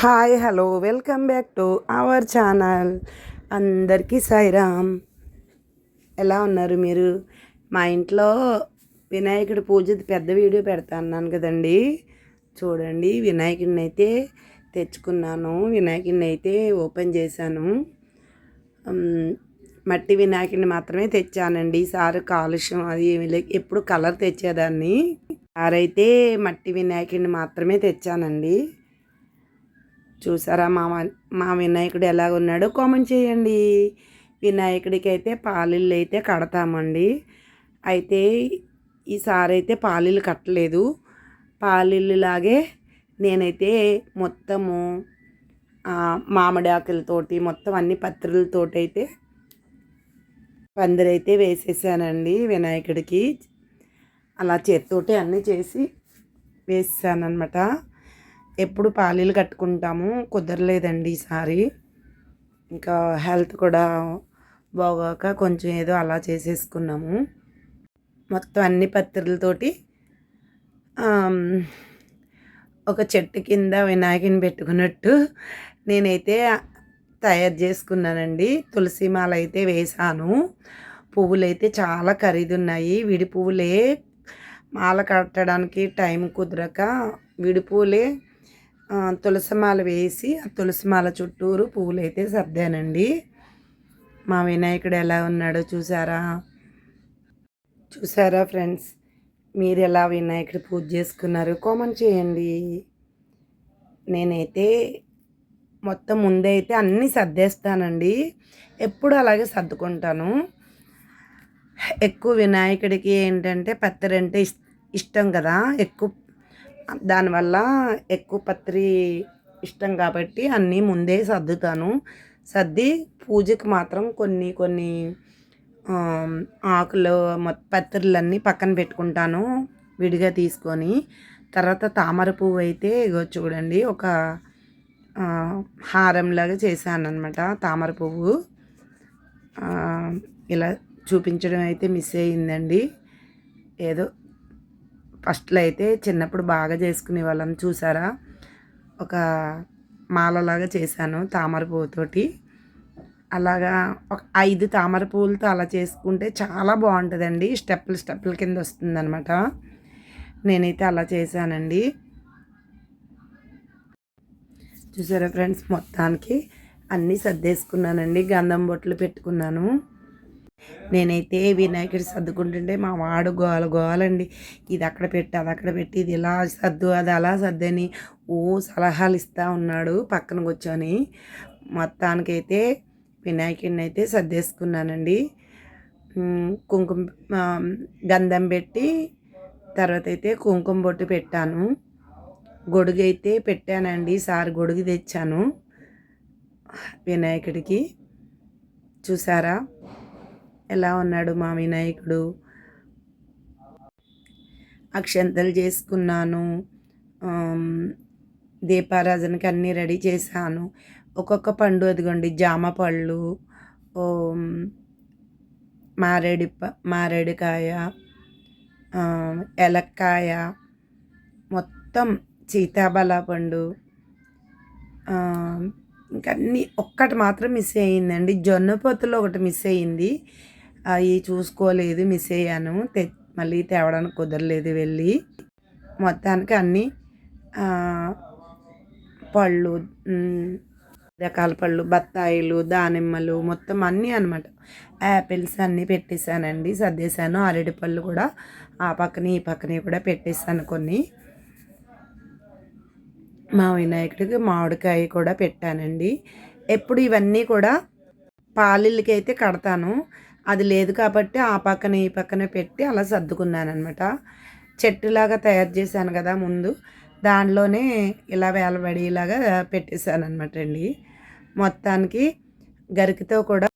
Hi hello welcome back to our channel. అందరికీ సాయిరామ్ ఎలా ఉన్నారు మీరు? మా ఇంట్లో వినాయకుడి పూజ పెద్ద వీడియో పెడతాన్నాను కదండి. చూడండి వినాయకుడిని అయితే తెచ్చుకున్నాను. వినాయకుడిని అయితే ఓపెన్ చేశాను. మట్టి వినాయకుడిని మాత్రమే తెచ్చానండి. సార్ కాలుష్యం అది ఏమి లేక ఎప్పుడు కలర్ తెచ్చేదాన్ని. సారైతే మట్టి వినాయకుడిని మాత్రమే తెచ్చానండి. చూసారా మా మా వినాయకుడు ఎలా ఉన్నాడో కామెంట్ చేయండి. వినాయకుడికి అయితే పాలిళ్ళు అయితే కడతామండి. అయితే ఈసారి అయితే పాలిళ్ళు కట్టలేదు. పాలిళ్ళులాగే నేనైతే మొత్తము మామిడి ఆకులతోటి మొత్తం అన్ని పత్రులతోటి అయితే పందిరైతే వేసేసానండి వినాయకుడికి. అలా చేతితోటి అన్నీ చేసి వేసానమాట ఎప్పుడు పాలీలు కట్టుకుంటాము కుదరలేదండి ఈసారి. ఇంకా హెల్త్ కూడా బాగోక కొంచెం ఏదో అలా చేసేసుకున్నాము. మొత్తం అన్ని పత్రులతోటి ఒక చెట్టు కింద వినాయకుని పెట్టుకున్నట్టు నేనైతే తయారు చేసుకున్నానండి. తులసి మాల అయితే వేశాను పువ్వులు అయితే చాలా ఖరీదున్నాయి. విడి పువ్వులే మాల కట్టడానికి టైం కుదరక విడి పువ్వులే తులసిమాల తులసి మాల వేసి ఆ తులసి మాల చుట్టూరు పువ్వులు అయితే సర్దానండి. మా వినాయకుడు ఎలా ఉన్నాడో చూసారా? చూసారా ఫ్రెండ్స్? మీరు ఎలా వినాయకుడు పూజ చేసుకున్నారు కామెంట్ చేయండి. నేనైతే మొత్తం ముందే అయితే అన్నీ సర్దేస్తానండి. ఎప్పుడు అలాగే సర్దుకుంటాను. ఎక్కువ వినాయకుడికి ఏంటంటే పెత్తరంటే అంటే ఇస్- ఇష్టం కదా. ఎక్కువ దానివల్ల ఎక్కువ పత్రి ఇష్టం కాబట్టి అన్నీ ముందే సర్దుతాను. సర్ది పూజకి మాత్రం కొన్ని కొన్ని ఆకులు పత్రులన్నీ పక్కన పెట్టుకుంటాను విడిగా తీసుకొని. తర్వాత తామర పువ్వు అయితే ఇగో చూడండి ఒక హారంలాగా చేశాను అనమాట తామర పువ్వు. ఇలా చూపించడం అయితే మిస్ అయ్యిందండి ఏదో ఫస్ట్లో అయితే చిన్నప్పుడు బాగా చేసుకునే వాళ్ళం చూసారా? ఒక మాలలాగా చేశాను తామర పువ్వుతోటి. అలాగా ఒక ఐదు తామర పువ్వులతో అలా చేసుకుంటే చాలా బాగుంటుందండి. స్టెప్పులు స్టెప్పుల కింద వస్తుందన్నమాట. నేనైతే అలా చేశానండి. చూసారా ఫ్రెండ్స్? మొత్తానికి అన్నీ సర్దేసుకున్నానండి. గంధం బొట్లు పెట్టుకున్నాను. నేనైతే వినాయకుడి సర్దుకుంటుంటే మా వాడు గోల గోలండి. ఇది అక్కడ పెట్టి అది అక్కడ పెట్టి ఇది ఇలా సర్దు అది అలా సర్దని ఓ సలహాలు ఇస్తూ ఉన్నాడు పక్కన కూర్చొని. మొత్తానికైతే వినాయకుడిని అయితే సర్దేసుకున్నానండి. కుంకుమ గంధం పెట్టి తర్వాత అయితే కుంకుమ బొట్టు పెట్టాను. గొడుగు అయితే పెట్టానండి సార్ గొడుగు తెచ్చాను. వినాయకుడికి. చూసారా? ఎలా ఉన్నాడు మా వినాయకుడు? అక్షంతలు చేసుకున్నాను. దీపారాధనకి అన్నీ రెడీ చేశాను. ఒక్కొక్క పండు అదిగోండి జామ పళ్ళు మారేడి మారేడికాయ మారేడుకాయ ఎలక్కాయ మొత్తం సీతాబల పండు. ఇంకా అన్నీ ఒక్కటి మాత్రం మిస్ అయ్యిందండి. జొన్న పొత్తులో ఒకటి మిస్ అయ్యింది. అవి చూసుకోలేదు మిస్ అయ్యాను. తె మళ్ళీ తేవడానికి కుదరలేదు వెళ్ళి. మొత్తానికి అన్నీ పళ్ళు రకాల పళ్ళు బత్తాయిలు దానిమ్మలు మొత్తం అన్నీ అనమాట యాపిల్స్ అన్నీ పెట్టేశానండి సర్దేశాను. అరటి పళ్ళు కూడా ఆ పక్కన ఈ పక్కన కూడా పెట్టేశాను కొన్ని. మా వినాయకుడికి మామిడికాయ కూడా పెట్టానండి. ఎప్పుడు ఇవన్నీ కూడా పాలిళ్ళకి అయితే కడతాను. అది లేదు కాబట్టి ఆ పక్కన ఈ పక్కన పెట్టి అలా సర్దుకున్నాను అనమాట చెట్టులాగా తయారు చేశాను కదా ముందు. దానిలోనే ఇలా వేలబడిలాగా పెట్టేశాను అనమాట అండి. మొత్తానికి గరికతో కూడా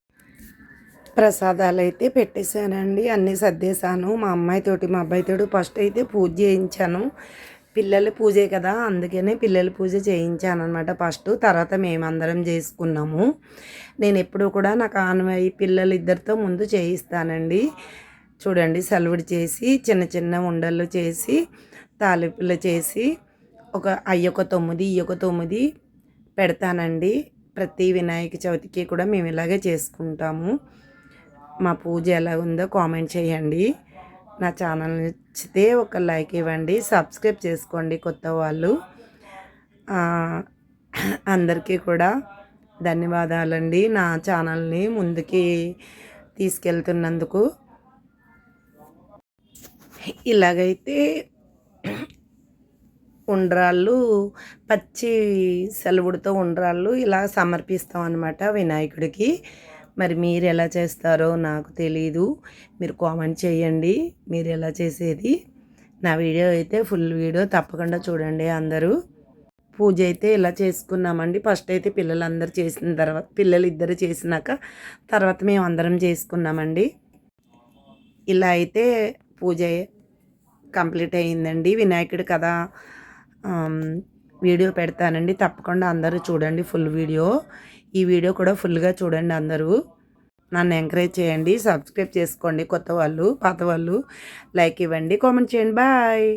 ప్రసాదాలు అయితే పెట్టేశానండి. అన్నీ సర్దేశాను. మా అమ్మాయితోటి మా అబ్బాయితోటి ఫస్ట్ అయితే పూజ చేయించాను. పిల్లల పూజే కదా అందుకనే పిల్లల పూజ చేయించాను అనమాట ఫస్ట్. తర్వాత మేమందరం చేసుకున్నాము. నేను ఎప్పుడు కూడా నాకు ఆనవాయి పిల్లలు ఇద్దరితో ముందు చేయిస్తానండి. చూడండి సెలవుడు చేసి చిన్న చిన్న ఉండలు చేసి తాలింపులు చేసి ఒక అయ్యొక తొమ్మిది ఇయ్యొక తొమ్మిది పెడతానండి. ప్రతి వినాయక చవితికి కూడా మేము ఇలాగే చేసుకుంటాము. మా పూజ ఎలా ఉందో కామెంట్ చేయండి. నా ఛానల్ నచ్చితే ఒక లైక్ ఇవ్వండి సబ్స్క్రైబ్ చేసుకోండి కొత్త వాళ్ళు. అందరికీ కూడా ధన్యవాదాలండి. నా ఛానల్ని ముందుకి తీసుకెళ్తున్నందుకు. ఇలాగైతే ఉండ్రాళ్ళు పచ్చి సెలవుడితో ఉండ్రాళ్ళు ఇలా సమర్పిస్తాం అనమాట వినాయకుడికి. మరి మీరు ఎలా చేస్తారో నాకు తెలీదు. మీరు కామెంట్ చేయండి. మీరు ఎలా చేసేది? నా వీడియో అయితే ఫుల్ వీడియో. తప్పకుండా చూడండి అందరూ. పూజ అయితే ఇలా చేసుకున్నామండి. ఫస్ట్ అయితే పిల్లలందరూ చేసిన తర్వాత పిల్లలు ఇద్దరు చేసినాక తర్వాత మేము అందరం చేసుకున్నామండి. ఇలా అయితే పూజ కంప్లీట్ అయ్యిందండి వినాయకుడు కదా వీడియో పెడతానండి. తప్పకుండా అందరూ చూడండి ఫుల్ వీడియో. ఈ వీడియో కూడా ఫుల్గా చూడండి అందరూ. నన్ను ఎంకరేజ్ చేయండి సబ్స్క్రైబ్ చేసుకోండి కొత్త వాళ్ళు పాత వాళ్ళు. లైక్ ఇవ్వండి కామెంట్ చేయండి. బాయ్.